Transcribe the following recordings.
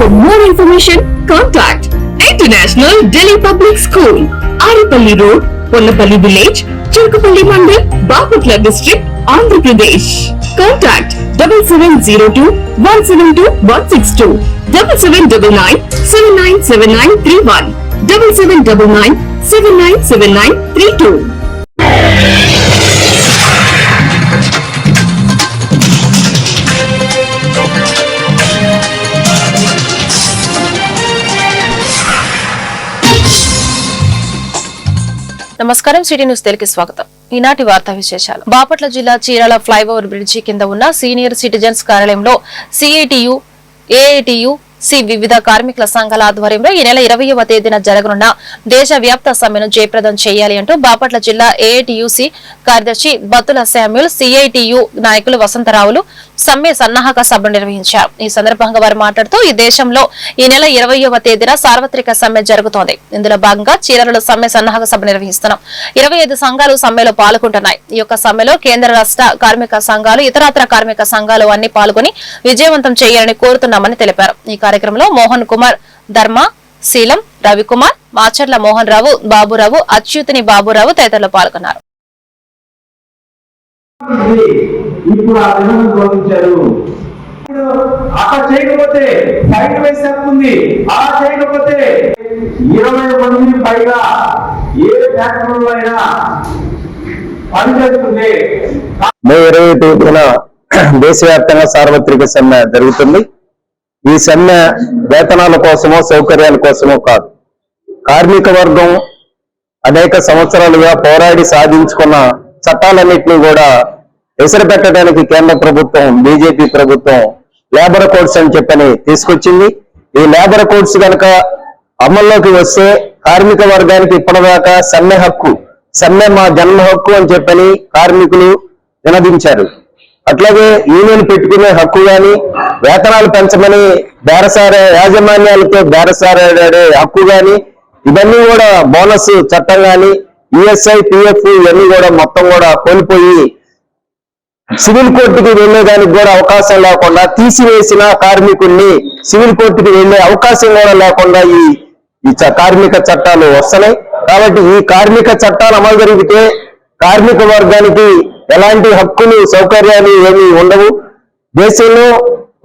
For more information, contact International Delhi Public School, Aripalli Road, Pollapalli Village, Chirkupalli Mandal, Bapatla District, Andhra Pradesh. Contact 7702 172 నమస్కారం city news Telugu స్వాగతం. ఈనాటి వార్తా విశేషాలు. బాపట్ల జిల్లా Chirala flyover bridge కింద ఉన్న సీనియర్ సిటిజన్స్ కార్యాలయంలో సిఐటియు ఏఐటియు సి వివిధ కార్మికుల సంఘాల ఆధ్వర్యంలో ఈ నెల ఇరవయవ తేదీన జరగనున్న దేశవ్యాప్త సమ్మెను జయప్రదం చేయాలి అంటూ బాపట్ల జిల్లా ఏఐటియుసి కార్యదర్శి బత్తుల శామ్యుల్ సిఐటియు నాయకులు వసంతరావులు సమ్మె సన్నాహక సభ నిర్వహించారు. ఈ సందర్భంగా వారు మాట్లాడుతూ ఈ దేశంలో ఈ నెల ఇరవయవ తేదీన సార్వత్రిక సమ్మె జరుగుతోంది. ఇందులో భాగంగా చీరలలో సమ్మె సన్నాహక సభ నిర్వహిస్తున్నాం. ఇరవై ఐదు సంఘాలు సమ్మెలో పాల్గొంటున్నాయి. ఈ యొక్క సమ్మెలో కేంద్ర రాష్ట్ర కార్మిక సంఘాలు ఇతరత్ర కార్మిక సంఘాలు అన్ని పాల్గొని విజయవంతం చేయాలని కోరుతున్నామని తెలిపారు. ఈ కార్యక్రమంలో మోహన్ కుమార్ ధర్మ శీలం రవికుమార్ మాచర్ల మోహన్ రావు బాబురావు అచ్యుతిని బాబురావు తదితరులు పాల్గొన్నారు. ఇప్పుడు ఆ విధానం బోధించారు. ఇప్పుడు అట్లా చేయకపోతే ఫైట్ వేసి హక్కు ఉంది. అలా చేయకపోతే ఇరవై మందిని పైగా ఏ ఫ్యాక్టరీలో అయినా పనిచేస్తుంది మే ఇరవై తేదీన దేశవ్యాప్తంగా సార్వత్రిక సమ్మె జరుగుతుంది. ఈ సమ్మె వేతనాల కోసమో సౌకర్యాల కోసమో కాదు. కార్మిక వర్గం అనేక సంవత్సరాలుగా పోరాడి సాధించుకున్న చట్టాలన్నింటినీ కూడా ఎసరు పెట్టడానికి కేంద్ర ప్రభుత్వం బీజేపీ ప్రభుత్వం లేబర్ కోడ్స్ అని చెప్పని తీసుకొచ్చింది. ఈ లేబర్ కోడ్స్ కనుక అమల్లోకి వస్తే కార్మిక వర్గానికి ఇప్పటిదాకా సమ్మె హక్కు సమ్మె మా జన్మ హక్కు అని చెప్పని కార్మికులు వినదించారు అట్లాగే యూనియన్ పెట్టుకునే హక్కు గాని వేతనాలు పెంచమని బేరసారే యాజమాన్యాలతో బేరసారాడే హక్కు గాని ఇవన్నీ కూడా బోనస్ చట్టం కానీ ఈఎస్ఐ పిఎఫ్ ఇవన్నీ కూడా మొత్తం కూడా కోల్పోయి సివిల్ కోర్టుకి వెళ్ళేదానికి కూడా అవకాశం లేకుండా తీసివేసిన కార్మికుల్ని సివిల్ కోర్టుకి వెళ్ళే అవకాశం కూడా లేకుండా ఈ ఈ చ- కార్మిక చట్టాలు వస్తున్నాయి. కాబట్టి ఈ కార్మిక చట్టాలు అమలు జరిగితే కార్మిక వర్గానికి ఎలాంటి హక్కులు సౌకర్యాలు ఏమీ ఉండవు. దేశంలో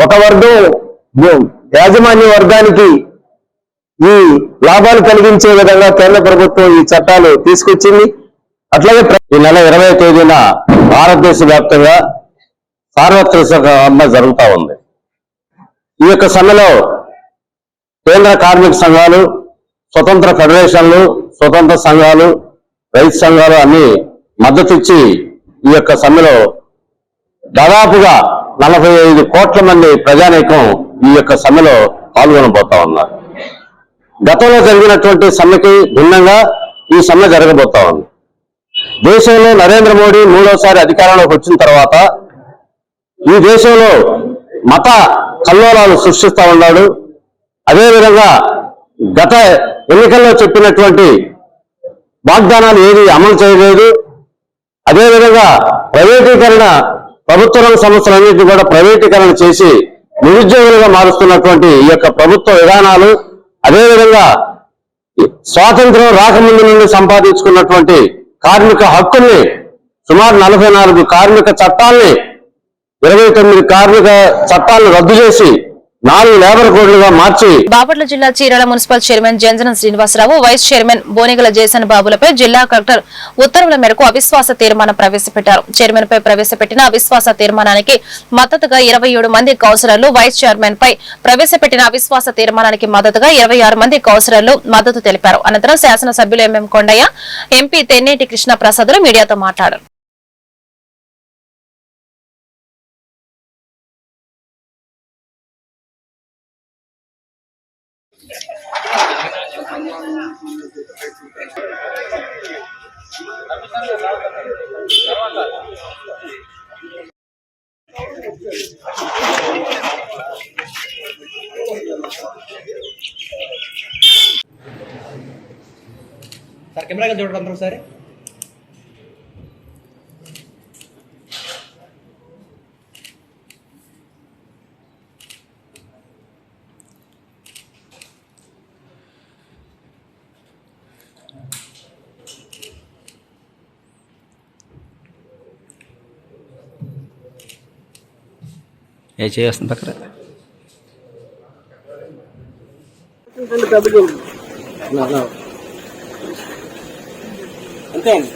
ఒక వర్గం యాజమాన్య వర్గానికి ఈ లాభాలు కలిగించే విధంగా కేంద్ర ప్రభుత్వం ఈ చట్టాలు తీసుకొచ్చింది. అట్లాగే ఈ నెల ఇరవై తేదీన భారతదేశ వ్యాప్తంగా సార్వత్రిక సమ్మె జరుగుతూ ఉంది. ఈ యొక్క సమ్మెలో కేంద్ర కార్మిక సంఘాలు స్వతంత్ర ఫెడరేషన్లు స్వతంత్ర సంఘాలు రైతు సంఘాలు అన్ని మద్దతు ఇచ్చి ఈ యొక్క సమ్మెలో దాదాపుగా నలభై ఐదు కోట్ల మంది ప్రజానీకం ఈ యొక్క సమ్మెలో పాల్గొనబోతా ఉన్నారు. గతంలో జరిగినటువంటి సమ్మెకి భిన్నంగా ఈ సమ్మె జరగబోతా ఉంది. దేశంలో నరేంద్ర మోడీ మూడోసారి అధికారంలోకి వచ్చిన తర్వాత ఈ దేశంలో మత కల్లోలాలు సృష్టిస్తూ ఉన్నాడు. అదేవిధంగా గత ఎన్నికల్లో చెప్పినటువంటి వాగ్దానాలు ఏది అమలు చేయలేదు. అదేవిధంగా ప్రైవేటీకరణ ప్రభుత్వ రంగ సంస్థలన్నింటినీ కూడా ప్రైవేటీకరణ చేసి నిరుద్యోగులుగా మారుస్తున్నటువంటి ఈ యొక్క ప్రభుత్వ విధానాలు అదేవిధంగా స్వాతంత్రం రాకముందు నుండి సంపాదించుకున్నటువంటి కార్మిక హక్కుల్ని సుమారు నలభై నాలుగు కార్మిక చట్టాల్ని ఇరవై తొమ్మిది కార్మిక చట్టాలను రద్దు చేసి నాలుగు లేబర్ కోడ్లుగా మార్చి బాపట్ల జిల్లా Chirala municipal chairman Janjana Srinivasarao vice chairman Bonigala Jayasan బాబులపై జిల్లా కలెక్టర్ ఉత్తర్వుల మేరకు అవిశ్వాస తీర్మానం ప్రవేశపెట్టారు. చైర్మన్ పై ప్రవేశపెట్టిన అవిశ్వాస తీర్మానానికి మద్దతుగా ఇరవై ఏడు మంది కౌన్సిలర్లు వైస్ చైర్మన్ పై ప్రవేశపెట్టిన అవిశ్వాస తీర్మానానికి మద్దతుగా ఇరవై ఆరు మంది కౌన్సిలర్లు మద్దతు తెలిపారు. అనంతరం శాసనసభ్యులు ఎంఎం కొండయ్య ఎంపీ తెన్నేటి కృష్ణ ప్రసాదులు మీడియాతో మాట్లాడారు. సార్ కెమెరాగా చూడండి అందరూ ఒకసారి ఏ చేస్తుంది పక్కన అంతే అండి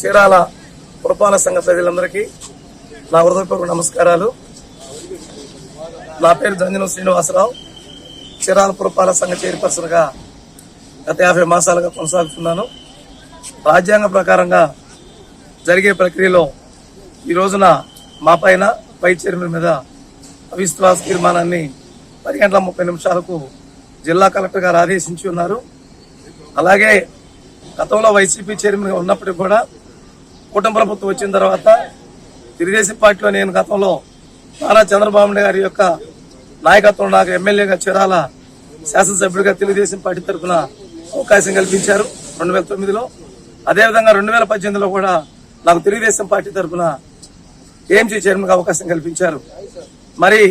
చీరాల పురపాలక సంఘ ప్రజలందరికీ నా హృదయపూర్వక నమస్కారాలు. నా పేరు జంజనం శ్రీనివాసరావు. చీరాల పురపాలక సంఘ చైర్పర్సన్గా గత యాభై మాసాలుగా కొనసాగుతున్నాను. రాజ్యాంగ ప్రకారంగా జరిగే ప్రక్రియలో ఈ రోజున మా పైన వైస్ చైర్మన్ మీద అవిశ్వాస తీర్మానాన్ని పది గంటల ముప్పై నిమిషాలకు జిల్లా కలెక్టర్ గారు ఆదేశించి ఉన్నారు. అలాగే గతంలో వైసీపీ చైర్మన్గా ఉన్నప్పటికీ కూడా కూటమి ప్రభుత్వం వచ్చిన తర్వాత తెలుగుదేశం పార్టీలో నేను గతంలో నారా చంద్రబాబు నాయుడు గారి యొక్క నాయకత్వం నాకు ఎమ్మెల్యేగా చేరాల శాసనసభ్యుడిగా తెలుగుదేశం పార్టీ తరఫున అవకాశం కల్పించారు. రెండు వేల తొమ్మిదిలో. అదేవిధంగా రెండు వేల పద్దెనిమిదిలో కూడా నాకు తెలుగుదేశం పార్టీ తరఫున ఏఎంసీ చైర్మన్గా అవకాశం కల్పించారు. మరి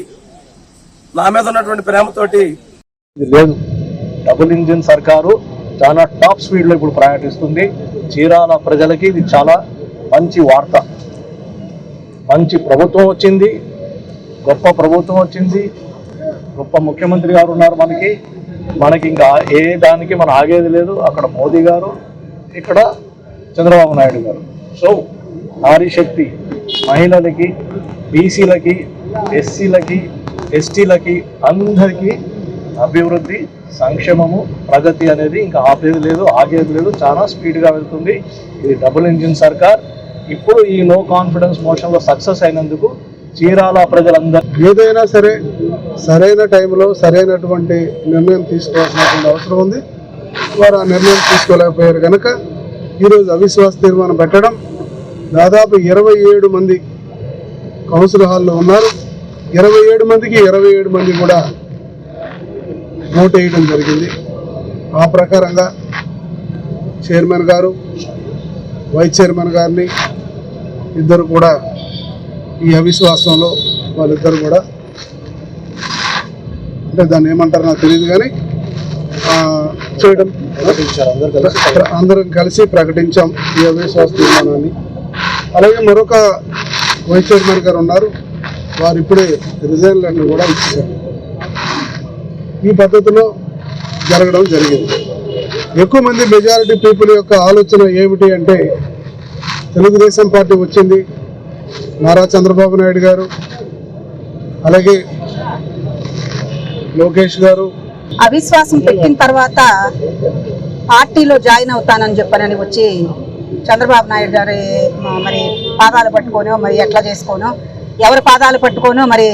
నా మీద ఉన్నటువంటి ప్రేమతోటి ఇది లేదు. డబుల్ ఇంజిన్ సర్కారు చాలా టాప్ స్పీడ్లో ఇప్పుడు ప్రయాణిస్తుంది. చీరాల ప్రజలకి ఇది చాలా మంచి వార్త. మంచి ప్రభుత్వం వచ్చింది. గొప్ప ప్రభుత్వం వచ్చింది. గొప్ప ముఖ్యమంత్రి గారు ఉన్నారు మనకి. మనకి ఇంకా ఏ దానికి మనం ఆగేది లేదు. అక్కడ మోదీ గారు ఇక్కడ చంద్రబాబు నాయుడు గారు. సో నారీశక్తి మహిళలకి బీసీలకి ఎస్సీలకి ఎస్టీలకి అందరికీ అభివృద్ధి సంక్షేమము ప్రగతి అనేది ఇంకా ఆపేది లేదు ఆగేది లేదు చాలా స్పీడ్గా వెళ్తుంది. ఇది డబుల్ ఇంజిన్ సర్కార్. ఇప్పుడు ఈ లో కాన్ఫిడెన్స్ మోషన్లో సక్సెస్ అయినందుకు చీరాల ప్రజలందరూ ఏదైనా సరే సరైన టైంలో సరైనటువంటి నిర్ణయం తీసుకోవాల్సినటువంటి అవసరం ఉంది. వారు ఆ నిర్ణయం తీసుకోలేకపోయారు కనుక ఈరోజు అవిశ్వాస తీర్మానం పెట్టడం దాదాపు ఇరవై ఏడు మంది కౌన్సిల్ హాల్లో ఉన్నారు. ఇరవై ఏడు మందికి ఇరవై ఏడు మంది కూడా ఓటు వేయడం జరిగింది. ఆ ప్రకారంగా చైర్మన్ గారు వైస్ చైర్మన్ గారిని ఇద్దరు కూడా ఈ అవిశ్వాసంలో వాళ్ళిద్దరు కూడా అంటే దాన్ని ఏమంటారు నాకు తెలియదు కానీ చేయడం అందరం కలిసి ప్రకటించాం ఈ అవిశ్వాస తీర్మానాన్ని. అలాగే మరొక వైస్ చైర్మన్ గారు ఉన్నారు. వారు ఇప్పుడే రిజైన్ కూడా ఇచ్చారు. ఈ పద్ధతిలో జరగడం జరిగింది. ఎక్కువ మంది మెజారిటీ పీపుల్ యొక్క ఆలోచన ఏమిటి అంటే తెలుగుదేశం పార్టీ వచ్చింది. నారా చంద్రబాబు నాయుడు గారు అలాగే లోకేష్ గారు. అవిశ్వాసం పెట్టిన తర్వాత పార్టీలో జాయిన్ అవుతానని చెప్పనని వచ్చి చంద్రబాబు నాయుడు గారి మరి పాదాలు పట్టుకోనో మరి ఎట్లా చేసుకోనో? ఎవరి పాదాలు పట్టుకోనో? మరి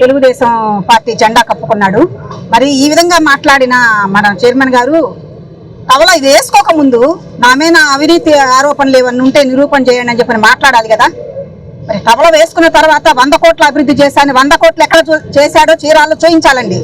తెలుగుదేశం పార్టీ జెండా కప్పుకున్నాడు. మరి ఈ విధంగా మాట్లాడిన మన చైర్మన్ గారు కవల ఇది వేసుకోకముందు నా మీద అవినీతి ఆరోపణలు ఏమన్నా ఉంటే నిరూపణ చేయండి అని చెప్పి మాట్లాడాలి కదా. మరి కవల వేసుకున్న తర్వాత వంద కోట్ల అభివృద్ధి చేశాను. వంద కోట్లు ఎక్కడ చూ- చేశాడో చీరాల్లో చూయించాలండి.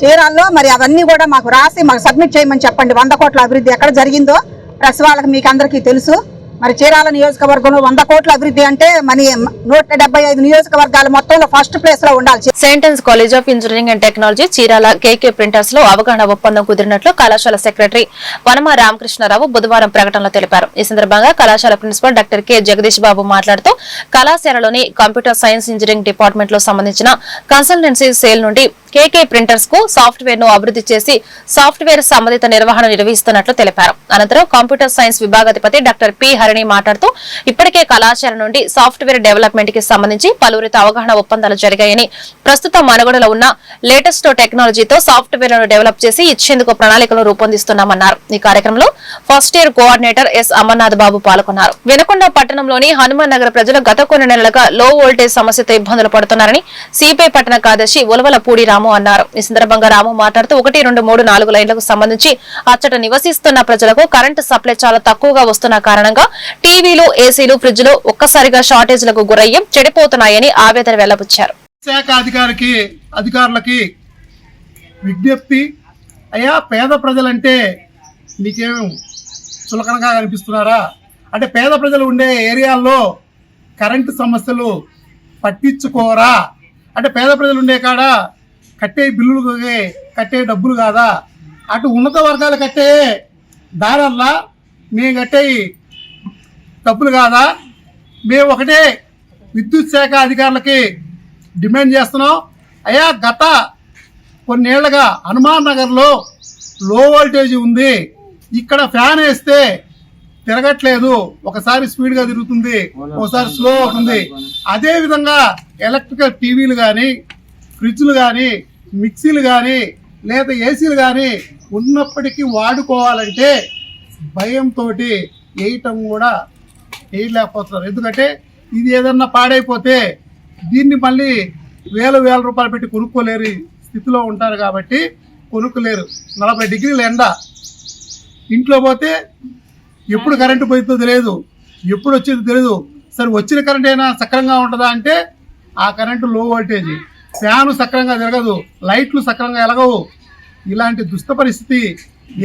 చీరాల్లో మరి అవన్నీ కూడా మాకు రాసి మాకు సబ్మిట్ చేయమని చెప్పండి. వంద కోట్ల అభివృద్ధి ఎక్కడ జరిగిందో ప్రెస్ వాళ్ళకి మీకు అందరికీ తెలుసు. మరి చీరాల నియోజకవర్గంలో వంద కోట్ల అభివృద్ధి అంటే మన నూట డెబ్బై ఐదు నియోజకవర్గాలు మొత్తంలో ఫస్ట్ ప్లేస్లో ఉండాలి. Saint Ann's college of engineering and technology Chirala KK ప్రింటర్స్లో అవగాహన ఒప్పందం కుదిరినట్లు కళాశాల సెక్రటరీ వనమ రామకృష్ణారావు బుధవారం ప్రకటనలో తెలిపారు. ఈ సందర్భంగా కళాశాల principal doctor K. Jagadish Babu మాట్లాడుతూ కళాశాలలోని కంప్యూటర్ సైన్స్ ఇంజనీరింగ్ డిపార్ట్మెంట్లో సంబంధించిన కన్సల్టెన్సీ సేల్ నుండి కేకే ప్రింటర్స్కు సాఫ్ట్వేర్ను అభివృద్ధి చేసి సాఫ్ట్వేర్ సంబంధిత నిర్వహణ నిర్వహిస్తున్నట్లు తెలిపారు. అనంతరం కంప్యూటర్ సైన్స్ విభాగాధిపతి డాక్టర్ పి హరిణి మాట్లాడుతూ ఇప్పటికే కళాశాల నుండి సాఫ్ట్వేర్ డెవలప్మెంట్కి సంబంధించి పలువురితో అవగాహన ఒప్పందాలు జరిగాయని ప్రస్తుతం మనుగడలో ఉన్న లేటెస్ట్ టెక్నాలజీతో సాఫ్ట్వేర్ను డెవలప్ చేసి ఇచ్చేందుకు ప్రణాళికలు రూపొందిస్తున్నామన్నారు. ఈ కార్యక్రమంలో first year coordinator S Amarnath Babu పాల్గొన్నారు. వెనుకొండ పట్టణంలోని హనుమాన్ నగర ప్రజలు గత కొన్ని నెలలుగా లో వోల్టేజ్ సమస్యతో ఇబ్బందులు పడుతున్నారని సిపిఐ పట్టణ కార్యదర్శి ఉలవల పూడి చేస్తున్నాము అన్నారు. ఈ సందర్భంగా రాము మాట్లాడుతూ ఒకటి రెండు మూడు నాలుగు లైన్లకు సంబంధించి అచ్చట నివసిస్తున్న ప్రజలకు కరెంటు సప్లై చాలా తక్కువగా వస్తున్న కారణంగా టీవీలు ఏసీలు ఫ్రిడ్జ్లు ఒక్కసారిగా షార్టేజ్లకు గురయ్యి చెడిపోతున్నాయని ఆవేదన వెల్లబుచ్చారు. శాఖ అధికారికి అధికారులకి విజ్ఞప్తి అయ్యా పేద ప్రజలంటే నీకేం చులకనగా కనిపిస్తున్నారా? అంటే పేద ప్రజలు ఉండే ఏరియాల్లో కరెంటు సమస్యలు పట్టించుకోరా? అంటే పేద ప్రజలు ఉండే కాడ కట్టే బిల్లులు కట్టే డబ్బులు కాదా? అటు ఉన్నత వర్గాలు కట్టే దారల్లా మేము కట్టే డబ్బులు కాదా? మేము ఒకటే విద్యుత్ శాఖ అధికారులకి డిమాండ్ చేస్తున్నాం. అయ్యా గత కొన్నేళ్ళుగా హనుమాన్ నగర్లో లో వోల్టేజ్ ఉంది. ఇక్కడ ఫ్యాన్ వేస్తే తిరగట్లేదు. ఒకసారి స్పీడ్గా తిరుగుతుంది. ఒకసారి స్లో అవుతుంది. అదే విధంగా ఎలక్ట్రికల్ టీవీలు కానీ ఫ్రిడ్జ్లు కానీ మిక్సీలు కానీ లేదా ఏసీలు కానీ ఉన్నప్పటికీ వాడుకోవాలంటే భయంతో వేయటం కూడా వేయలేకపోతున్నారు. ఎందుకంటే ఇది ఏదన్నా పాడైపోతే దీన్ని మళ్ళీ వేల వేల రూపాయలు పెట్టి కొనుక్కోలేరు స్థితిలో ఉంటారు కాబట్టి కొనుక్కోలేరు. నలభై డిగ్రీల ఎండ. ఇంట్లో పోతే ఎప్పుడు కరెంటు పోయిందో తెలియదు ఎప్పుడు వచ్చిందో తెలియదు సరే వచ్చిన కరెంట్ అయినా సక్రంగా ఉంటుందా అంటే ఆ కరెంటు లో వోల్టేజ్. ఫ్యాను సక్రంగా తిరగదు లైట్లు సక్రంగా ఎలగవు. ఇలాంటి దుస్థ పరిస్థితి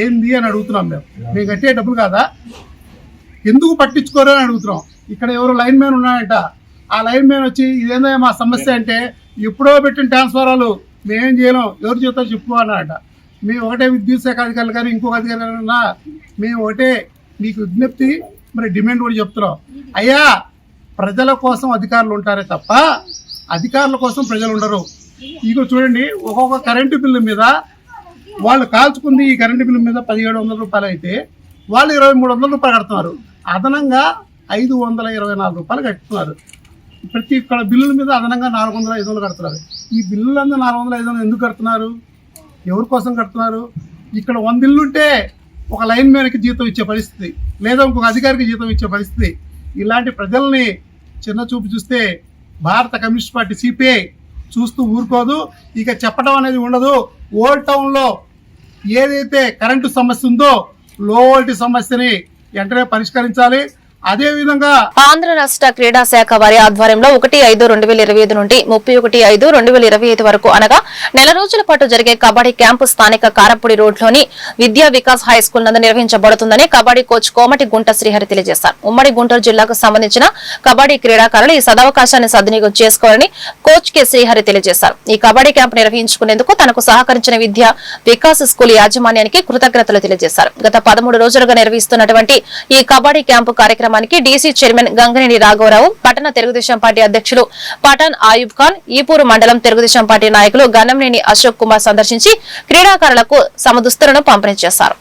ఏంది అని అడుగుతున్నాం మేము. మేము కట్టే డబ్బులు కాదా? ఎందుకు పట్టించుకోరు అని అడుగుతున్నాం. ఇక్కడ ఎవరు లైన్ మ్యాన్ ఉన్నాడంట. ఆ లైన్ మ్యాన్ వచ్చి ఇదేందో మా సమస్య అంటే ఎప్పుడో పెట్టిన ట్రాన్స్ఫారాలు మేమేం చేయలేం ఎవరు చేతో చెప్పు అన్నాడట. మేము ఒకటే విద్యుత్ శాఖ అధికారులు కానీ ఇంకొక అధికారులు అన్నా మేము ఒకటే మీకు విజ్ఞప్తి మరి డిమాండ్ కూడా చెప్తున్నాం. అయ్యా ప్రజల కోసం అధికారులు ఉంటారే తప్ప అధికారుల కోసం ప్రజలు ఉండరు. ఇక చూడండి ఒక్కొక్క కరెంటు బిల్లు మీద వాళ్ళు కాల్చుకుంది ఈ కరెంటు బిల్లు మీద పదిహేడు వందల రూపాయలు అయితే వాళ్ళు ఇరవై మూడు వందల రూపాయలు కడుతున్నారు. అదనంగా ఐదు వందల ఇరవై నాలుగు రూపాయలు కట్టుతున్నారు ప్రతి ఇక్కడ బిల్లుల మీద అదనంగా నాలుగు వందల ఐదు వందలు కడుతున్నారు. ఈ బిల్లులంతా నాలుగు వందల ఐదు వందలు ఎందుకు కడుతున్నారు? ఎవరి కోసం కడుతున్నారు? ఇక్కడ వంద ఇల్లు ఉంటే ఒక లైన్ మేరకు జీతం ఇచ్చే పరిస్థితి లేదా ఇంకొక అధికారికి జీతం ఇచ్చే పరిస్థితి. ఇలాంటి ప్రజల్ని చిన్న చూపు చూస్తే భారత కమ్యూనిస్ట్ పార్టీ సిపిఐ చూస్తూ ఊరుకోదు. ఇక చెప్పడం అనేది ఉండదు. ఓల్డ్ టౌన్లో ఏదైతే కరెంటు సమస్య ఉందో లో వోల్టేజ్ సమస్యని వెంటనే పరిష్కరించాలి. అదే విధంగా ఆంధ్ర రాష్ట్ర క్రీడా శాఖ వారి ఆధ్వర్యంలో ఒకటి ఐదు రెండు వేల ఇరవై ఐదు నుండి ముప్పై ఒకటి ఐదు రెండు వేల ఇరవై ఐదు వరకు అనగా నెల రోజుల పాటు జరిగే కబడ్డీ క్యాంపు స్థానిక కారపూడి రోడ్లోని విద్యా వికాస్ హై స్కూల్ నందు నిర్వహించబడుతుందని కబడ్డీ కోచ్ కోమటి గుంట శ్రీహరి తెలియజేశారు. ఉమ్మడి గుంటూరు జిల్లాకు సంబంధించిన కబడ్డీ క్రీడాకారులు ఈ సదవకాశాన్ని సద్వినియోగం చేసుకోవాలని కోచ్ కె శ్రీహరి తెలియజేశారు. ఈ కబడ్డీ క్యాంపు నిర్వహించుకునేందుకు తనకు సహకరించిన విద్యా వికాస్ స్కూల్ యాజమాన్యానికి కృతజ్ఞతలు తెలియజేశారు. గత పదమూడు రోజులుగా నిర్వహిస్తున్నటువంటి ఈ కబడ్డీ క్యాంపు కార్యక్రమం కార్యక్రమానికి డీసీ చైర్మన్ గంగనేని రాఘవరావు పట్టణ తెలుగుదేశం పార్టీ అధ్యక్షులు పఠాన్ ఆయుబ్ ఖాన్ ఈపూరు మండలం తెలుగుదేశం పార్టీ నాయకులు గన్నంనేని అశోక్ కుమార్ సందర్శించి క్రీడాకారులకు సమదుస్తులను పంపిణీ చేశారు.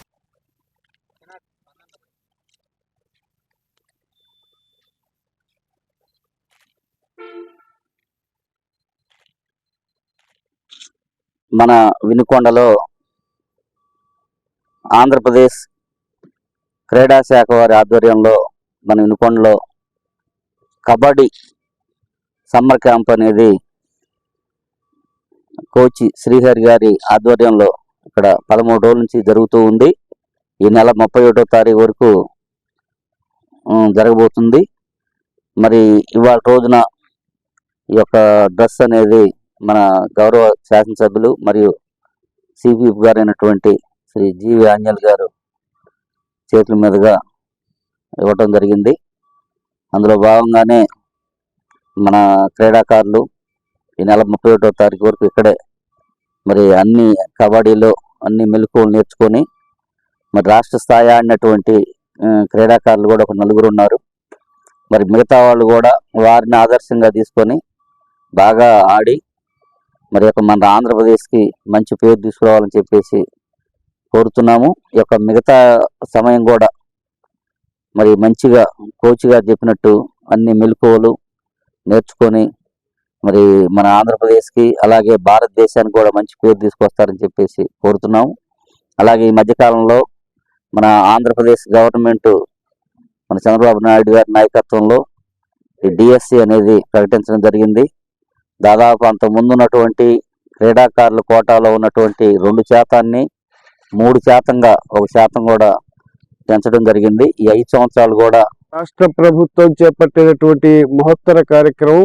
మన వినుకొండలో ఆంధ్రప్రదేశ్ క్రీడా శాఖ వారి ఆధ్వర్యంలో మన వినుకొండలో కబడ్డీ సమ్మర్ క్యాంప్ అనేది కోచ్ శ్రీహరి గారి ఆధ్వర్యంలో ఇక్కడ పదమూడు రోజుల నుంచి జరుగుతూ ఉంది. ఈ నెల ముప్పై ఒకటో తారీఖు వరకు జరగబోతుంది. మరి ఇవాళ రోజున ఈ యొక్క డ్రెస్ అనేది మన గౌరవ శాసనసభ్యులు మరియు సిపిఎఫ్ గారైనటువంటి శ్రీ జీవి ఆంజల్ గారు చేతుల మీదుగా ఇవ్వటం జరిగింది. అందులో భాగంగానే మన క్రీడాకారులు ఈ నెల ముప్పై ఒకటో తారీఖు వరకు ఇక్కడే మరి అన్ని కబడ్డీలో అన్ని మెలకువలు నేర్చుకొని మరి రాష్ట్ర స్థాయి ఆడినటువంటి క్రీడాకారులు కూడా ఒక నలుగురు ఉన్నారు. మరి మిగతా వాళ్ళు కూడా వారిని ఆదర్శంగా తీసుకొని బాగా ఆడి మరి యొక్క మన ఆంధ్రప్రదేశ్కి మంచి పేరు తీసుకురావాలని చెప్పేసి కోరుతున్నాము. ఈ యొక్క మిగతా సమయం కూడా మరి మంచిగా కోచ్ గారు చెప్పినట్టు అన్ని మెలకువలు నేర్చుకొని మరి మన ఆంధ్రప్రదేశ్కి అలాగే భారతదేశానికి కూడా మంచి పేరు తీసుకొస్తారని చెప్పేసి కోరుతున్నాము అలాగే ఈ మధ్యకాలంలో మన ఆంధ్రప్రదేశ్ గవర్నమెంట్ మన చంద్రబాబు నాయుడు గారి నాయకత్వంలో ఈ డిఎస్సి అనేది ప్రకటించడం జరిగింది. దాదాపు అంత ముందున్నటువంటి క్రీడాకారుల కోటాలో ఉన్నటువంటి రెండు శాతాన్ని మూడు శాతంగా ఒక శాతం కూడా పెంచడం జరిగింది. ఈ ఐదు సంవత్సరాలు కూడా రాష్ట్ర ప్రభుత్వం చేపట్టినటువంటి మహత్తర కార్యక్రమం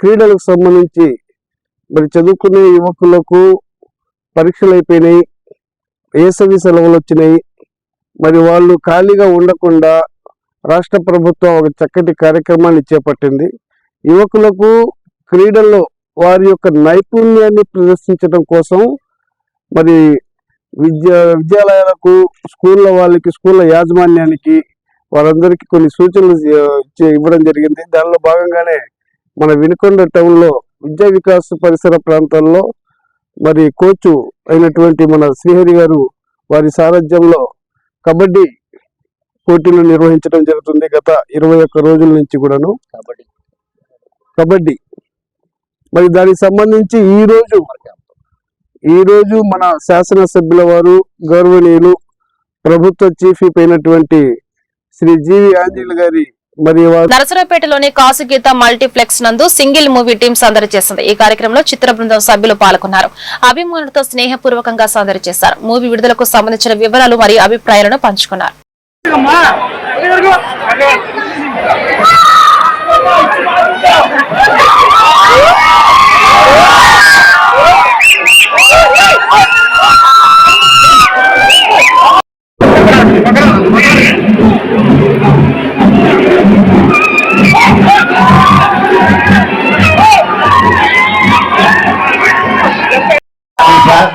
క్రీడలకు సంబంధించి మరి చదువుకునే యువకులకు పరీక్షలు అయిపోయినాయి వేసవి సెలవులు వచ్చినాయి. మరి వాళ్ళు ఖాళీగా ఉండకుండా రాష్ట్ర ప్రభుత్వం ఒక చక్కటి కార్యక్రమాన్ని చేపట్టింది. యువకులకు క్రీడల్లో వారి యొక్క నైపుణ్యాన్ని ప్రదర్శించడం కోసం మరి విద్యా విద్యాలయాలకు స్కూళ్ళ వాళ్ళకి స్కూళ్ళ యాజమాన్యానికి వారందరికీ కొన్ని సూచనలు ఇవ్వడం జరిగింది. దానిలో భాగంగానే మన వినుకొండ టౌన్లో విద్యా వికాస్ పరిసర ప్రాంతాల్లో మరి కోచ్ అయినటువంటి మన శ్రీహరి గారు వారి సారథ్యంలో కబడ్డీ పోటీలు నిర్వహించడం జరుగుతుంది గత ఇరవై ఒక్క రోజుల నుంచి కూడాను. కబడ్డీ. కబడ్డీ. మరి దానికి సంబంధించి ఈ రోజు ఈ రోజు మన శాసనసభ్యుల వారు గౌరవనీయులు ప్రభుత్వ చీఫ్ విప్ అయినటువంటి శ్రీ జీవి ఆంజనేయులు గారి నరసరావుపేటలోని కాసుగీత మల్టీప్లెక్స్ నందు సింగిల్ మూవీ టీం సందడి చేసింది. ఈ కార్యక్రమంలో చిత్ర బృందం సభ్యులు పాల్గొన్నారు. అభిమానులతో స్నేహపూర్వకంగా సందడి చేశారు. మూవీ విడుదలకు సంబంధించిన వివరాలు మరియు అభిప్రాయాలను పంచుకున్నారు.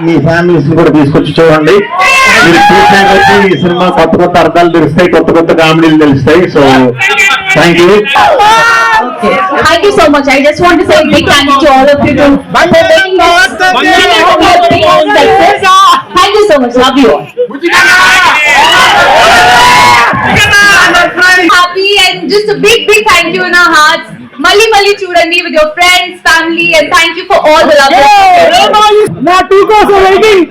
మీ ఫ్యామిలీస్ కూడా తీసుకొచ్చి చూడండి మీరు చూసాక వచ్చి ఈ సినిమా కొత్త కొత్త అర్థాలు తెలుస్తాయి కొత్త కొత్త కామెడీలు తెలుస్తాయి so thank you Thank you so much. I just want to say a big thank you to all of you to for making this success. Thank you so much. Love you all. happy and just a big, big thank you in our hearts. Mali Mali Chudandi with your friends, family, and thank you for all the love. నా టూ కోసం waiting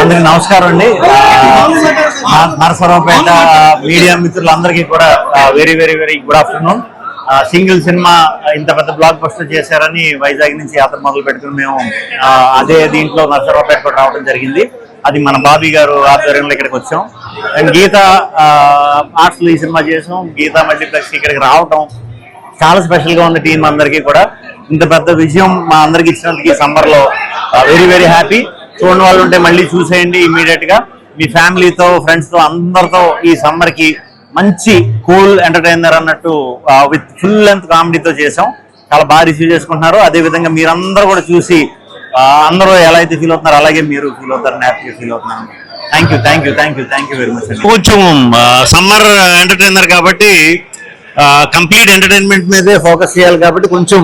అందరికి నమస్కారం అండి. Narasaraopet media మిత్రులందరికీ కూడా very very very good afternoon single cinema ఇంత పెద్ద బ్లాక్ బస్టర్ చేశారని వైజాగ్ నుంచి యాత్ర మొదలు పెట్టుకుని మేము అదే దీంట్లో నరసరావుపేట కూడా రావడం జరిగింది. అది మన బాబీ గారు ఆధ్వర్యంలో ఇక్కడికి వచ్చాం. అండ్ గీత ఆర్ట్స్ ఈ సినిమా చేసాం. గీత మల్టీప్లెక్స్ ఇక్కడికి రావటం చాలా స్పెషల్గా ఉంది టీం అందరికీ కూడా. ఇంత పెద్ద విజయం మా అందరికి ఇచ్చినందుకు ఈ సమ్మర్లో వెరీ వెరీ హ్యాపీ చూడని వాళ్ళు ఉంటే మళ్ళీ చూసేయండి ఇమీడియట్గా మీ ఫ్యామిలీతో ఫ్రెండ్స్తో అందరితో ఈ సమ్మర్కి మంచి కూల్ ఎంటర్టైనర్ అన్నట్టు విత్ ఫుల్ లెంత్ కామెడీతో చేసాం చాలా బాగా రిసీవ్ చేసుకుంటున్నారు. అదే విధంగా మీరందరూ కూడా చూసి అందరూ ఎలా అయితే ఫీల్ అవుతున్నారో అలాగే మీరు ఫీల్ అవుతారు హ్యాపీగా ఫీల్ అవుతున్నాను. Thank you thank you thank you thank you very much కొంచెం సమ్మర్ ఎంటర్టైనర్ కాబట్టి కంప్లీట్ ఎంటర్టైన్మెంట్ మీదే ఫోకస్ చేయాలి కాబట్టి కొంచెం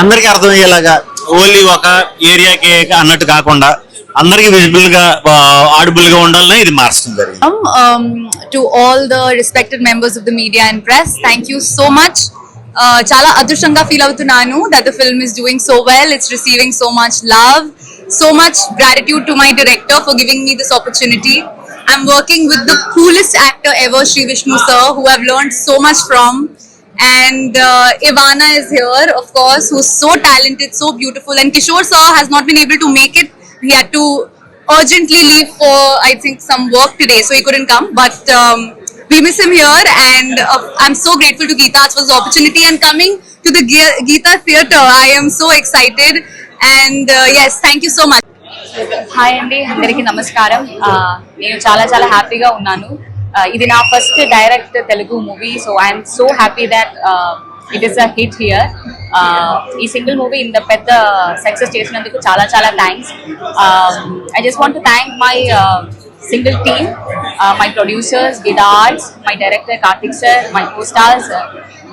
అందరికీ అర్థమయ్యేలాగా ఓన్లీ ఒక ఏరియాకి అన్నట్టు కాకుండా అందరికీ విజిబుల్ గా ఆడిబుల్ గా ఉండాలని ఇది మార్చడం జరిగింది um, to all the respected members of the media and press. Thank you so much. Uh, చాలా అదృష్టంగా ఫీల్ అవుతున్నాను that the film is doing so well it's receiving so much love so much gratitude to my director for giving me this opportunity I'm working with the coolest actor ever Shri Vishnu sir who have learn so much from and uh, Ivana is here, of course, who's so talented, so beautiful. And Kishore sir has not been able to make it. He had to urgently leave for, I think, some work today, so he couldn't come. But um, we miss him here, and uh, I'm so grateful to Geeta for this opportunity. And coming to the Ge- Geeta Theatre, I am so excited. And uh, yes, thank you so much. Hi అండి అందరికీ నమస్కారం ఆ, నేను చాలా చాలా హ్యాపీగా ఉన్నాను ఆ, ఇది నా first direct Telugu movie so I'm so happy that it is a hit here ఈ సింగిల్ మూవీ ఇంత పెద్ద సక్సెస్ చేసినందుకు చాలా చాలా thanks. I just want to thank my single team my producers గిడార్స్ my director Karthik sir my co-stars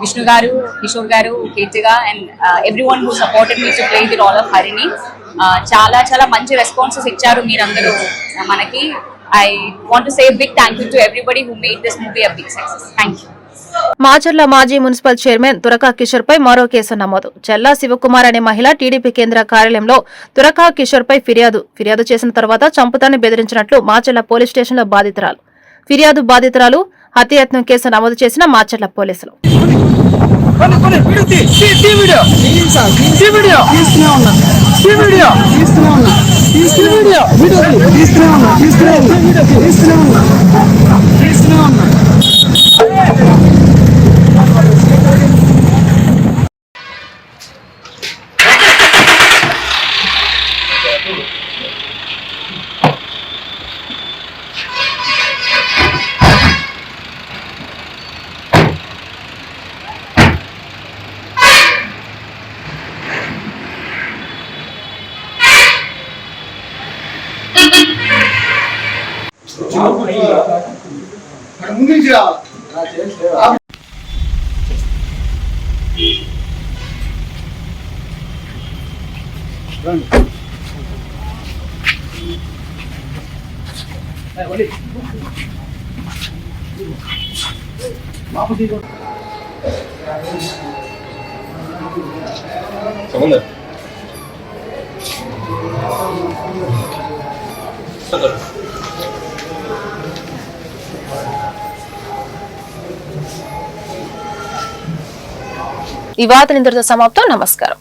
Vishnu గారు కిషోర్ గారు కీర్తిగా and everyone who supported me to play the role of Harini చాలా చాలా మంచి రెస్పాన్సెస్ ఇచ్చారు మీరందరూ మనకి. I want say big thank you to everybody who made this movie a big success thank you Macherla మాజీ municipal chairman Turaka Kishore పై మరో కేసు నమోదు. చెల్లా శివకుమార్ అనే మహిళ టీడీపీ కేంద్ర కార్యాలయంలో తురకా కిషోర్ పై ఫిర్యాదు. ఫిర్యాదు చేసిన తర్వాత చంపుతాన్ని బెదిరించినట్లు మాచర్ల పోలీస్ స్టేషన్లో బాధితురాలు. ఫిర్యాదు బాధితురాలు హత్యయత్నం కేసు నమోదు చేసిన మాచర్ల పోలీసులు. ఈ వార్త నిందిత సమాప్తం. నమస్కారం.